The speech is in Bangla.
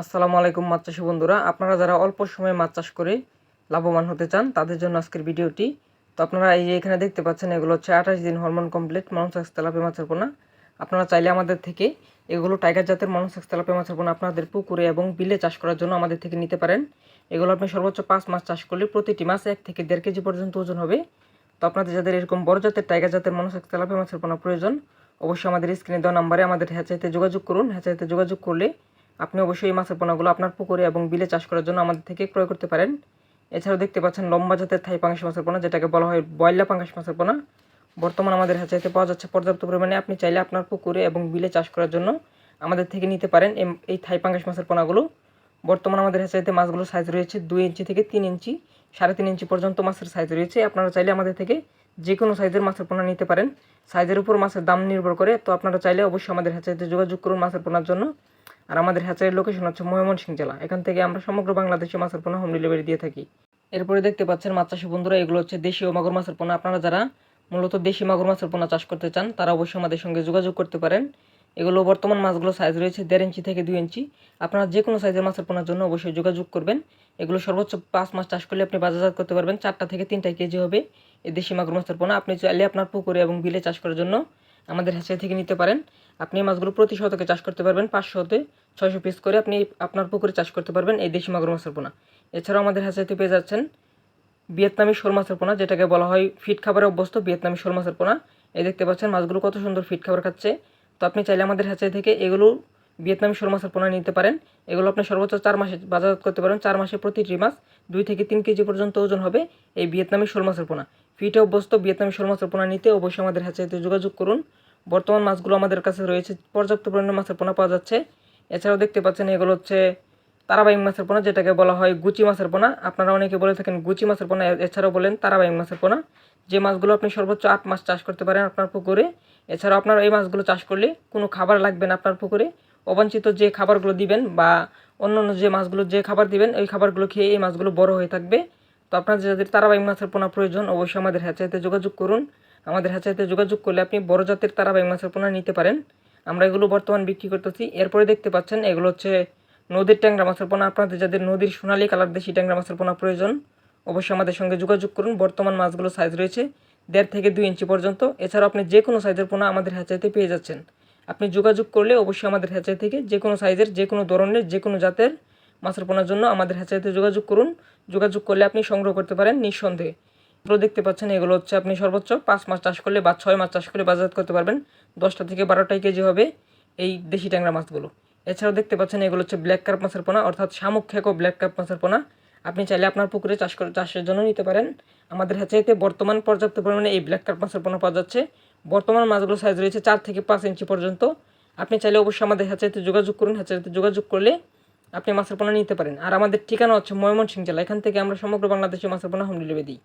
আসসালামু আলাইকুম মাছ চাষি বন্ধুরা। আপনারা যারা অল্প সময়ে মাছ চাষ করে লাভবান হতে চান, তাদের জন্য আজকের ভিডিওটি। তো আপনারা এই এখানে দেখতে পাচ্ছেন, এগুলো হচ্ছে আঠাশ দিন হরমোন কমপ্লিট মনোসাক্স তেলাপি মাছের পোনা। আপনারা চাইলে আমাদের থেকে এগুলো টাইগার জাতের মনোসাক্স তেলাপি মাছের পোনা আপনাদের পুকুরে এবং বিলে চাষ করার জন্য আমাদের থেকে নিতে পারেন। এগুলো আপনি সর্বোচ্চ পাঁচ মাস চাষ করলে প্রতিটি মাসে এক থেকে দেড় কেজি পর্যন্ত ওজন হবে। তো আপনাদের যাদের এরকম বড় জাতের টাইগার জাতের মনোসাক্স তেলাপি মাছের পোনা প্রয়োজন, অবশ্যই আমাদের স্ক্রিনে দেওয়া নাম্বারে আমাদের হ্যাচাইতে যোগাযোগ করুন। হ্যাচাইতে যোগাযোগ করলে আপনি অবশ্যই এই মাছের পোনাগুলো আপনার পুকুরে এবং বিলে চাষ করার জন্য আমাদের থেকে ক্রয় করতে পারেন। এছাড়াও দেখতে পাচ্ছেন লম্বা জাতের থাই পাঙ্গাস মাছের পোনা, যেটাকে বলা হয় বয়লা পাঙ্গাস মাছের পোনা। বর্তমান আমাদের হ্যাচাইতে পাওয়া যাচ্ছে পর্যাপ্ত পরিমাণে। আপনি চাইলে আপনার পুকুরে এবং বিলে চাষ করার জন্য আমাদের থেকে নিতে পারেন এই থাই পাঙ্গাস মাছের পোনাগুলো। বর্তমান আমাদের হ্যাচাইতে মাছগুলো সাইজ রয়েছে দুই ইঞ্চি থেকে তিন ইঞ্চি, সাড়ে তিন ইঞ্চি পর্যন্ত মাছের সাইজ রয়েছে। আপনারা চাইলে আমাদের থেকে যে কোনো সাইজের মাছের পোনা নিতে পারেন। সাইজের উপর মাছের দাম নির্ভর করে। তো আপনারা চাইলে অবশ্যই আমাদের হ্যাচাইতে যোগাযোগ করুন মাছের পোনার জন্য। আর আমাদের হ্যাচারির লোকেশন হচ্ছে ময়মনসিংহ জেলা। এখান থেকে আমরা সমগ্র বাংলাদেশে মাছের পোনা হোম ডেলিভারি দিয়ে থাকি। এরপরে দেখতে পাচ্ছেন মাছ চাষি বন্ধুরা, এগুলো হচ্ছে দেশীয় মাগুর মাছের পোনা। আপনারা যারা মূলত দেশি মাগুর মাছের পোনা চাষ করতে চান, তারা অবশ্যই আমাদের সঙ্গে যোগাযোগ করতে পারেন। এগুলো বর্তমান মাছগুলো সাইজ রয়েছে দেড় ইঞ্চি থেকে দুই ইঞ্চি। আপনারা যে কোনো সাইজের মাছের পোনার জন্য অবশ্যই যোগাযোগ করবেন। এগুলো সর্বোচ্চ পাঁচ মাস চাষ করলে আপনি বাজারজাত করতে পারবেন। চারটা থেকে তিনটা কেজি হবে এই দেশি মাগুর মাছের পোনা। আপনি চাইলে আপনার পুকুরে এবং বিলে চাষ করার জন্য আমাদের হ্যাচারি থেকে নিতে পারেন। আপনি মাছগুলো প্রতি শতকে চাষ করতে পারবেন। পাঁচশো হতে ছয়শো পিস করে আপনি আপনার পুকুরে চাষ করতে পারবেন এই দেশি মাগুর মাছের পোনা। এছাড়াও আমাদের হ্যাচারিতে পেয়ে যাচ্ছেন ভিয়েতনামি শোল মাছের পোনা, যেটাকে বলা হয় ফিট খাবারে অভ্যস্ত ভিয়েতনামি শোল মাছের পোনা। এই দেখতে পাচ্ছেন মাছগুলো কত সুন্দর ফিট খাবার খাচ্ছে। তো আপনি চাইলে আমাদের হ্যাচারি থেকে এগুলো ভিয়েতনামি শোল মাছের পোনা নিতে পারেন। এগুলো আপনি সর্বোচ্চ চার মাসে বাজারজাত করতে পারেন। চার মাসে প্রতিটি মাছ দুই থেকে তিন কেজি পর্যন্ত ওজন হবে এই ভিয়েতনামি শোল মাছের পোনা ফিটে অভ্যস্ত ভিয়েতনামি শোল মাছের পোনা নিতে অবশ্যই আমাদের হ্যাচারিতে যোগাযোগ করুন। বর্তমান মাছগুলো আমাদের কাছে রয়েছে। পর্যাপ্ত পরিমাণে মাছের পোনা পাওয়া যাচ্ছে। এছাড়াও দেখতে পাচ্ছেন এগুলো হচ্ছে তারাবাইং মাছের পোনা যেটাকে বলা হয় গুচি মাছের পোনা আপনারা অনেকে বলে থাকেন গুচি মাছের পোনা এছাড়াও বলেন তারাবাইং মাছের পোনা যে মাছগুলো আপনি সর্বোচ্চ আট মাস চাষ করতে পারেন আপনার পুকুরে। এছাড়াও আপনার এই মাছগুলো চাষ করলে কোনো খাবার লাগবে না আপনার পুকুরে। অবাঞ্ছিত যে খাবারগুলো দিবেন বা অন্যান্য যে মাছগুলো, যে খাবার দিবেন, ওই খাবারগুলো খেয়ে এই মাছগুলো বড় হয়ে থাকবে। তো আপনার যাদের তারাবাইং মাছের পোনা প্রয়োজন, অবশ্যই আমাদের হ্যাচাইতে যোগাযোগ করুন। আমাদের হ্যাচাইতে যোগাযোগ করলে আপনি বড় জাতের তারাবাইং মাছের পোনা নিতে পারেন। আমরা এগুলো বর্তমান বিক্রি করতেছি। এরপরে দেখতে পাচ্ছেন, এগুলো হচ্ছে নদীর ট্যাংরা মাছের পোনা। আপনাদের যাদের নদীর সোনালী কালার দেশি ট্যাংরা মাছের পোনা প্রয়োজন, অবশ্যই আমাদের সঙ্গে যোগাযোগ করুন। বর্তমান মাছগুলো সাইজ রয়েছে দেড় থেকে দুই ইঞ্চি পর্যন্ত। এছাড়াও আপনি যে কোনো সাইজের পোনা আমাদের হ্যাচাইতে পেয়ে যাচ্ছেন। আপনি যোগাযোগ করলে অবশ্যই আমাদের হ্যাচাই থেকে যে কোনো সাইজের, যে কোনো ধরনের, যে কোনো জাতের মাছের পোনার জন্য আমাদের হ্যাচাইতে যোগাযোগ করুন। যোগাযোগ করলে আপনি সংগ্রহ করতে পারেন নিঃসন্দেহে। এগুলো দেখতে পাচ্ছেন এগুলো হচ্ছে আপনি সর্বোচ্চ পাঁচ মাস চাষ করলে বা ছয় মাস চাষ করলে বাজার করতে পারবেন। দশটা থেকে বারোটাই কেজি হবে এই দেশি ট্যাংরা মাছগুলো। এছাড়াও দেখতে পাচ্ছেন এগুলো হচ্ছে ব্ল্যাক কার্প মাছের পোনা, অর্থাৎ শামুক খেকো ব্ল্যাক কার্প মাছের পোনা। আপনি চাইলে আপনার পুকুরে চাষ করে চাষের জন্য নিতে পারেন। আমাদের হ্যাচারিতে বর্তমান পর্যাপ্ত পরিমাণে এই ব্ল্যাক কার্প মাছের পোনা পাওয়া যাচ্ছে। বর্তমান মাছগুলো সাইজ রয়েছে চার থেকে পাঁচ ইঞ্চি পর্যন্ত। আপনি চাইলে অবশ্যই আমাদের হ্যাচাইতে যোগাযোগ করুন হ্যাচারিতে যোগাযোগ করলে আপনি মাছের পোনা নিতে পারেন। আর আমাদের ঠিকানা হচ্ছে ময়মনসিং জেলা। এখান থেকে আমরা সমগ্র বাংলাদেশে মাছের পোনা হোম ডেলিভারি দিই।